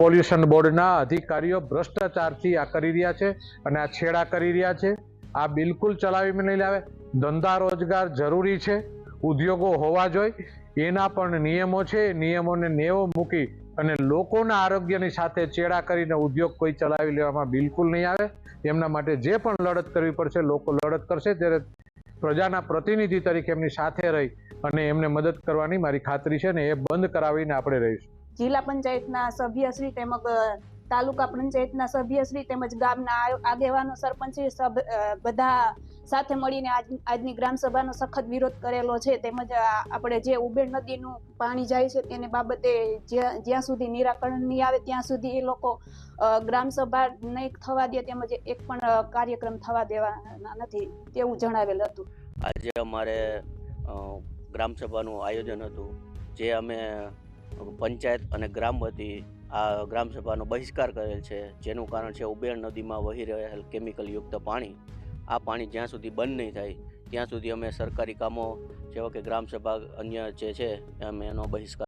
Pollution બોર્ડના અધિકારીઓ ભ્રષ્ટાચારથી આ કરી રહ્યા છે અને આ છેડા કરી રહ્યા છે. આ બિલકુલ ચલાવી નહીં લાવે. ધંધા રોજગાર જરૂરી છે. ઉદ્યોગો હોવા જોઈએ એના પણ નિયમો છે. નિયમોને નેવો મૂકી અને લોકોના આરોગ્યની સાથે ચેડા કરીને ઉદ્યોગ કોઈ ચલાવી લેવામાં બિલકુલ નહીં આવે. એમના માટે જે પણ લડત કરવી પડશે, લોકો લડત કરશે, ત્યારે પ્રજાના પ્રતિનિધિ તરીકે એમની સાથે રહી અને એમને મદદ કરવાની મારી ખાતરી છે ને એ બંધ કરાવીને આપણે રહીશું. જિલ્લા પંચાયતના સભ્યશ્રી તેમજ તાલુકા પંચાયતના સભ્યશ્રી તેમજ ગામના આગેવાનો સરપંચશ્રી બધા સાથે મળીને આજ, આજની ગ્રામ સભાનો સખત વિરોધ કરેલો છે. તેમજ આપણે જે ઉબેર નદીનું પાણી જાય છે તેની બાબતે જ્યાં સુધી નિરાકરણ નહીં આવે ત્યાં સુધી એ લોકો ગ્રામસભા ગ્રામ સભા નહીં થવા દે તેમજ એક પણ કાર્યક્રમ થવા દેવાના નથી તેવું જણાવેલ હતું. આજે અમારે ગ્રામસભાનું આયોજન હતું. જે અમે પંચાયત અને ગ્રામ વતી આ ગ્રામસભાનો બહિષ્કાર કરેલ છે. જેનું કારણ છે ઉબેર નદીમાં વહી રહેલ કેમિકલયુક્ત પાણી. આ પાણી જ્યાં સુધી બંધ નહીં થાય, ત્યાં સુધી અમે સરકારી કામો, જેવા કે ગ્રામસભા અન્ય જે છે, અમે એનો બહિષ્કાર